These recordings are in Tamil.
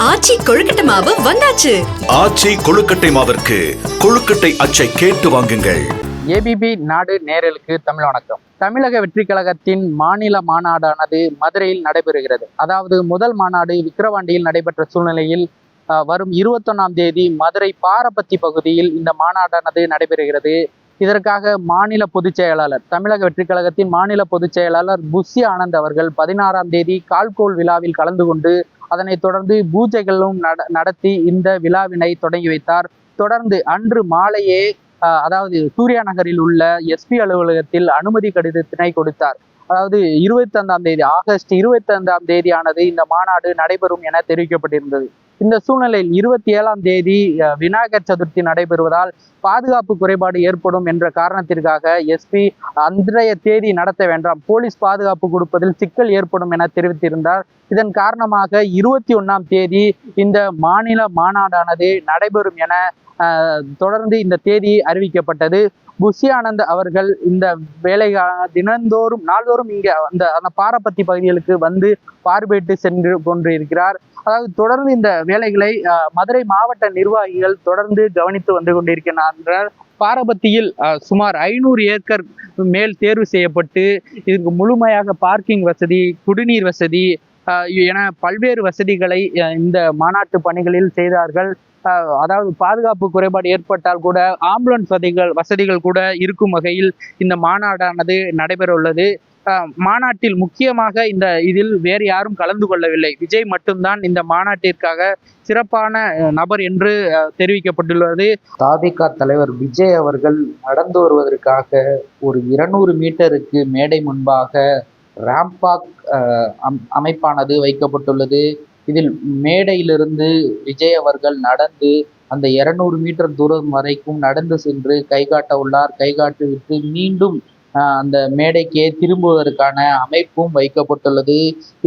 கொழுக்கட்டை மாவு வந்தாச்சு. ஆச்சி கொழுக்கட்டை மாவிற்கு கொழுக்கட்டை அச்சை கேட்டு வாங்குங்கள். ஏபிபி நாடு நேரலுக்கு தமிழ் வணக்கம். தமிழக வெற்றி கழகத்தின் மாநில மாநாடானது மதுரையில் நடைபெறுகிறது. அதாவது முதல் மாநாடு விக்கிரவாண்டியில் நடைபெற்ற சூழ்நிலையில் வரும் இருபத்தொன்னாம் தேதி மதுரை பாரபத்தி பகுதியில் இந்த மாநாடானது நடைபெறுகிறது. இதற்காக மாநில பொதுச் செயலாளர் தமிழக வெற்றி கழகத்தின் மாநில பொதுச் செயலாளர் புஷி ஆனந்த் அவர்கள் பதினாறாம் தேதி கால்கோல் விழாவில் கலந்து கொண்டு அதனைத் தொடர்ந்து பூஜைகளும் நட நடத்தி இந்த விழாவினை தொடங்கி வைத்தார். தொடர்ந்து அன்று மாலையே அதாவது சூர்யா நகரில் உள்ள எஸ்பி அலுவலகத்தில் அனுமதி கடிதத்தினை கொடுத்தார். அதாவது இருபத்தி ஐந்தாம் தேதி ஆகஸ்ட் இருபத்தி ஐந்தாம் தேதியானது இந்த மாநாடு நடைபெறும் என தெரிவிக்கப்பட்டிருந்தது. இந்த சூழ்நிலையில் இருபத்தி ஏழாம் தேதி விநாயகர் சதுர்த்தி நடைபெறுவதால் பாதுகாப்பு குறைபாடு ஏற்படும் என்ற காரணத்திற்காக எஸ்பி அன்றைய தேதி நடத்த வேண்டாம். போலீஸ் பாதுகாப்பு கொடுப்பதில் சிக்கல் ஏற்படும் என தெரிவித்திருந்தார். இதன் காரணமாக இருபத்தி ஒன்னாம் தேதி இந்த மாநில மாநாடானது நடைபெறும் என தொடர்ந்து இந்த தேதி அறிவிக்கப்பட்டது. புஷி ஆனந்த் அவர்கள் இந்த வேலைக்கான தினந்தோறும் நாள்தோறும் இங்க அந்த அந்த பாரப்பத்தி பகுதிகளுக்கு வந்து பார்வையிட்டு சென்று கொண்டிருக்கிறார். அதாவது தொடர்ந்து இந்த வேலைகளை மதுரை மாவட்ட நிர்வாகிகள் தொடர்ந்து கவனித்து வந்து கொண்டிருக்கிறார்கள். பாரபத்தியில் சுமார் ஐநூறு ஏக்கர் மேல் தேர்வு செய்யப்பட்டு இதுக்கு முழுமையாக பார்க்கிங் வசதி குடிநீர் வசதி என பல்வேறு வசதிகளை இந்த மாநாட்டு பணிகளில் செய்தார்கள். அதாவது பாதுகாப்பு குறைபாடு ஏற்பட்டால் கூட ஆம்புலன்ஸ் வசதிகள் வசதிகள் கூட இருக்கும் வகையில் இந்த மாநாடானது நடைபெற உள்ளது மாநாட்டில் முக்கியமாக இந்த இதில் வேறு யாரும் கலந்து கொள்ளவில்லை. விஜய் மட்டும்தான் இந்த மாநாட்டிற்காக சிறப்பான நபர் என்று தெரிவிக்கப்பட்டுள்ளது. தாதிகா தலைவர் விஜய் அவர்கள் நடந்து வருவதற்காக ஒரு இருநூறு மீட்டருக்கு மேடை முன்பாக ராம்பாக் அமைப்பானது வைக்கப்பட்டுள்ளது. இதில் மேடையிலிருந்து விஜய் அவர்கள் நடந்து அந்த இருநூறு மீட்டர் தூரம் வரைக்கும் நடந்து சென்று கைகாட்ட உள்ளார். கைகாட்டிவிட்டு மீண்டும் அந்த மேடைக்கே திரும்புவதற்கான அமைப்பும் வைக்கப்பட்டுள்ளது.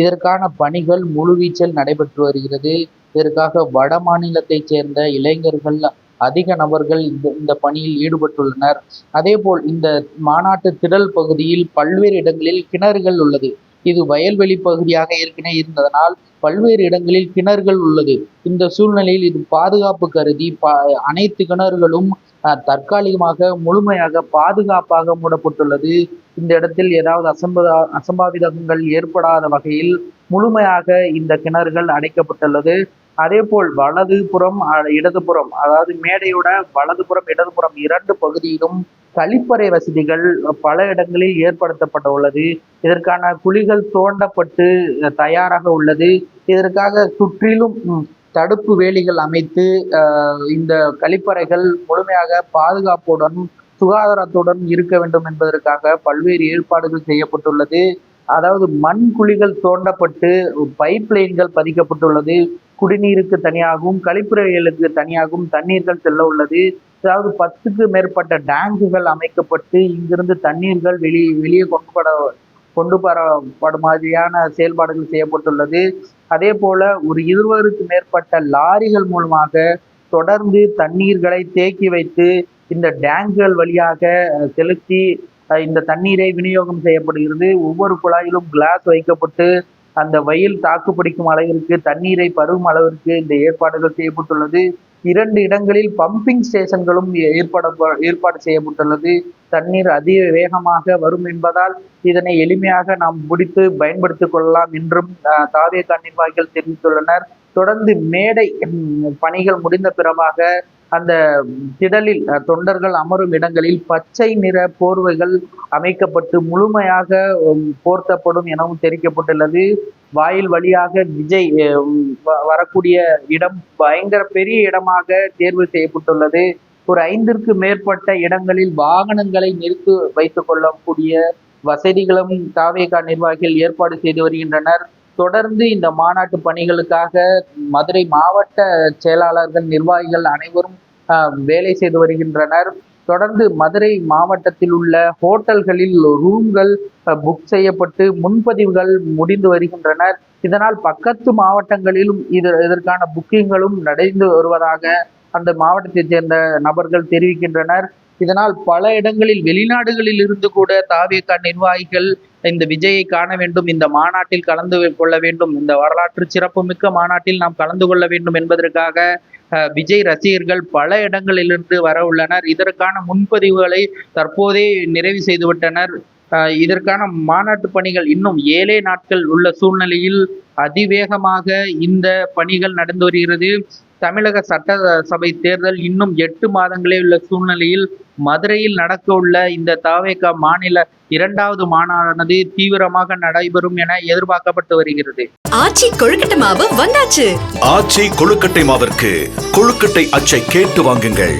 இதற்கான பணிகள் முழுவீச்சில் நடைபெற்று வருகிறது. இதற்காக வட மாநிலத்தைச் சேர்ந்த இளைஞர்கள் அதிக நபர்கள் இந்த இந்த பணியில் ஈடுபட்டுள்ளனர். அதேபோல் இந்த மாநாட்டு திடல் பகுதியில் பல்வேறு இடங்களில் கிணறுகள் உள்ளது. இது வயல்வெளி பகுதியாக ஏற்கனவே இருந்ததனால் பல்வேறு இடங்களில் கிணறுகள் உள்ளது. இந்த சூழ்நிலையில் இது பாதுகாப்பு கருதி ப அனைத்து கிணறுகளும் தற்காலிகமாக முழுமையாக பாதுகாப்பாக மூடப்பட்டுள்ளது. இந்த இடத்தில் ஏதாவது அசம்பா அசம்பாவிதங்கள் ஏற்படாத வகையில் முழுமையாக இந்த கிணறுகள் அடைக்கப்பட்டுள்ளது. அதேபோல் வலதுபுறம் அஹ், இடதுபுறம் அதாவது மேடையோட வலதுபுறம் இடதுபுறம் இரண்டு பகுதியிலும் கழிப்பறை வசதிகள் பல இடங்களில் ஏற்படுத்தப்பட உள்ளது. இதற்கான குழிகள் தோண்டப்பட்டு தயாராக உள்ளது. இதற்காக சுற்றிலும் தடுப்பு வேலிகள் அமைத்து இந்த கழிப்பறைகள் முழுமையாக பாதுகாப்புடன் சுகாதாரத்துடன் இருக்க வேண்டும் என்பதற்காக பல்வேறு ஏற்பாடுகள் செய்யப்பட்டுள்ளது. அதாவது மண் குழிகள் தோண்டப்பட்டு பைப் லைன்கள் பதிக்கப்பட்டுள்ளது. குடிநீருக்கு தனியாகவும் கழிப்பறைகளுக்கு தனியாகவும் தண்ணீர்கள் செல்ல உள்ளது. அதாவது பத்துக்கு மேற்பட்ட டேங்குகள் அமைக்கப்பட்டு இங்கிருந்து தண்ணீர்கள் வெளி வெளியே கொண்டு பட கொண்டு வரப்படும் மாதிரியான செயல்பாடுகள் செய்யப்பட்டுள்ளது. அதே போல ஒரு இருவருக்கு மேற்பட்ட லாரிகள் மூலமாக தொடர்ந்து தண்ணீர்களை தேக்கி வைத்து இந்த டேங்குகள் வழியாக செலுத்தி இந்த தண்ணீரை விநியோகம் செய்யப்படுகிறது. ஒவ்வொரு குழாயிலும் கிளாஸ் வைக்கப்பட்டு அந்த வயில் தாக்கு பிடிக்கும் அளவிற்கு தண்ணீரை பருகும் அளவிற்கு இந்த ஏற்பாடுகள் செய்யப்பட்டுள்ளது. இரண்டு இடங்களில் பம்பிங் ஸ்டேஷன்களும் ஏற்பாடு ஏற்பாடு செய்யப்பட்டுள்ளது. தண்ணீர் அதிக வேகமாக வரும் என்பதால் இதனை எளிமையாக நாம் முடித்து பயன்படுத்திக் கொள்ளலாம் என்றும் அஹ், தாவேகா நிர்வாகிகள் தெரிவித்துள்ளனர். தொடர்ந்து மேடை பணிகள் முடிந்த பிறமாக அந்த திடலில் தொண்டர்கள் அமரும் இடங்களில் பச்சை நிற போர்வைகள் அமைக்கப்பட்டு முழுமையாக போர்த்தப்படும் எனவும் தெரிவிக்கப்பட்டுள்ளது. வாயில் வழியாக விஜய் வ- வரக்கூடிய இடம் பயங்கர பெரிய இடமாக தேர்வு செய்யப்பட்டுள்ளது. ஒரு ஐந்திற்கு மேற்பட்ட இடங்களில் வாகனங்களை நிறுத்தி வைத்துக் கொள்ளக்கூடிய வசதிகளும் தாவேகா நிர்வாகிகள் ஏற்பாடு செய்து வருகின்றனர். தொடர்ந்து இந்த மாநாட்டு பணிகளுக்காக மதுரை மாவட்ட செயலாளர்கள் நிர்வாகிகள் அனைவரும் வேலை செய்து வருகின்றனர். தொடர்ந்து மதுரை மாவட்டத்தில் உள்ள ஹோட்டல்களில் ரூம்கள் புக் செய்யப்பட்டு முன்பதிவுகள் முடிந்து வருகின்றனர் இதனால் பக்கத்து மாவட்டங்களிலும் இது இதற்கான புக்கிங்களும் நடந்து வருவதாக அந்த மாவட்டத்தைச் சேர்ந்த நபர்கள் தெரிவிக்கின்றனர். இதனால் பல இடங்களில் வெளிநாடுகளில் இருந்து கூட தாவேகா நிர்வாகிகள் இந்த விஜயை காண வேண்டும் இந்த மாநாட்டில் கலந்து கொள்ள வேண்டும் இந்த வரலாற்று சிறப்புமிக்க மாநாட்டில் நாம் கலந்து கொள்ள வேண்டும் என்பதற்காக விஜய் ரசிகர்கள் பல இடங்களிலிருந்து வர உள்ளனர். இதற்கான முன்பதிவுகளை தற்போதே நிறைவு செய்துவிட்டனர் இதற்கான மாநாட்டு பணிகள் இன்னும் ஏழே நாட்கள் உள்ள சூழ்நிலையில் அதிவேகமாக இந்த பணிகள் நடந்து வருகிறது. தமிழக சட்டசபை தேர்தல் இன்னும் எட்டு மாதங்களே உள்ள சூழ்நிலையில் மதுரையில் நடக்க உள்ள இந்த தாவேகா மாநில இரண்டாவது மாநாடானது தீவிரமாக நடைபெறும் என எதிர்பார்க்கப்பட்டு வருகிறது. ஆச்சி கொழுக்கட்டை மாவு வந்தாச்சு. ஆச்சி கொழுக்கட்டை மாவிற்கு கொழுக்கட்டை அச்சை கேட்டு வாங்குங்கள்.